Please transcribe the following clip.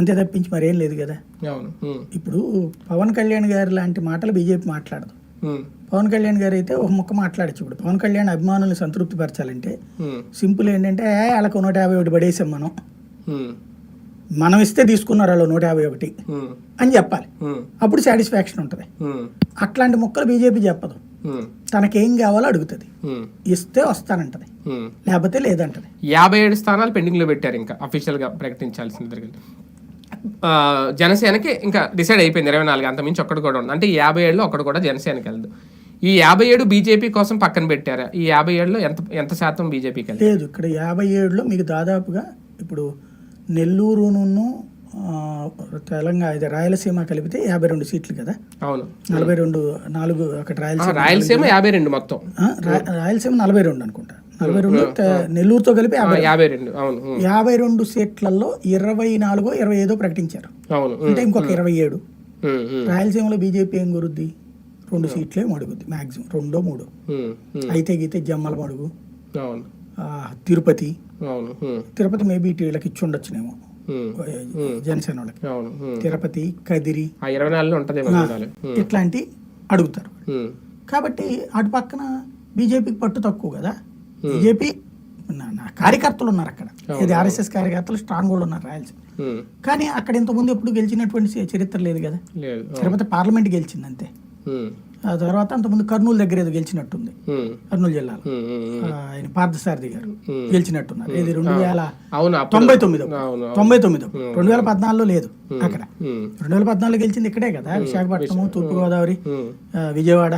అంతే తప్పించి మరేం లేదు కదా. ఇప్పుడు పవన్ కళ్యాణ్ గారి లాంటి మాటలు బీజేపీ మాట్లాడదు. పవన్ కళ్యాణ్ గారు అయితే ఒక ముక్క మాట్లాడచ్చు ఇప్పుడు. పవన్ కళ్యాణ్ అభిమానులను సంతృప్తి పరచాలంటే సింపుల్ ఏంటంటే "ఏ, వాళ్ళకు నూట యాభై ఒకటి పడేసాం మనం. మనం ఇస్తే తీసుకున్నారు వాళ్ళు నూట యాభై ఒకటి అని చెప్పాలి. అప్పుడు సాటిస్ఫాక్షన్ ఉంటుంది. అట్లాంటి ముక్కలు బీజేపీ చెప్పదు. తనకేం కావాలో అడుగుతుంది. ఇస్తే వస్తానంటది. లేకపోతే లేదంటది. యాభై ఏడు స్థానాలు పెండింగ్లో పెట్టారు ఇంకా. అఫీషియల్గా ప్రకటించాల్సిన జరిగింది ఆ, జనసేనకి ఇంకా డిసైడ్ అయిపోయింది ఇరవై నాలుగు అంత మించి ఒక్కడు కూడా ఉంది అంటే ఈ యాభై ఏడులో ఒక్కడు కూడా జనసేనకి వెళ్ళదు. ఈ యాభై ఏడు బీజేపీ కోసం పక్కన పెట్టారా? ఈ యాభై ఏడులో ఎంత ఎంత శాతం బీజేపీకి లేదు ఇక్కడ యాభై ఏడులో మీకు దాదాపుగా ఇప్పుడు నెల్లూరును తెలంగాణ ఇది రాయలసీమ కలిపితే యాభై రెండు సీట్లు కదా? అవును. నలభై రెండు నాలుగు అక్కడ రాయలసీమ రాయలసీమ యాభై రెండు మొత్తం. రాయలసీమ నలభై రెండు అనుకుంటా. నలభై రెండు నెల్లూరుతో కలిపి యాభై రెండు. అవును యాభై రెండు సీట్లలో ఇరవై నాలుగో ఇరవై ఐదో ప్రకటించారు. అవును అంటే ఇంకొక ఇరవై ఏడు. రాయలసీమలో బీజేపీ ఏం గురుద్ది రెండు సీట్లే మడుగుద్ది మాక్సిమం రెండో మూడో. అయితే గీతే జమ్మల మడుగు తిరుపతి. తిరుపతి మేబీ ఇటు వీళ్ళకి ఇచ్చి ఉండొచ్చునేమో. జనసేన వాళ్ళకి. తిరుపతి కదిరి. ఇరవై ఇట్లాంటి అడుగుతారు కాబట్టి అటు పక్కన బీజేపీకి పట్టు తక్కువ కదా. బీజేపీ నా- నా కార్యకర్తలు ఉన్నారు అక్కడ. ఇది ఆర్ఎస్ఎస్ కార్యకర్తలు స్ట్రాంగ్ కూడా ఉన్నారు రాయలసీమ. ఉమ్, కానీ అక్కడ ఇంతకుముందు ఎప్పుడు గెలిచినటువంటి చరిత్ర లేదు కదా. తిరుపతి పార్లమెంట్ గెలిచింది అంతే ఉమ్, ఆ తర్వాత అంతకుముందు కర్నూలు దగ్గర ఏదో గెలిచినట్టుంది. కర్నూలు జిల్లాలో. ఆయన పార్థసారథి గారు Hmm. గెలిచినట్టున్నారు. ఇది రెండు వేల అవును అప్పుడు తొంభై తొమ్మిది. తొంభై తొమ్మిది. రెండు వేల పద్నాలుగులో లేదు అక్కడ. రెండు వేల పద్నాలుగులో గెలిచింది ఇక్కడే కదా విశాఖపట్నము తూర్పుగోదావరి విజయవాడ.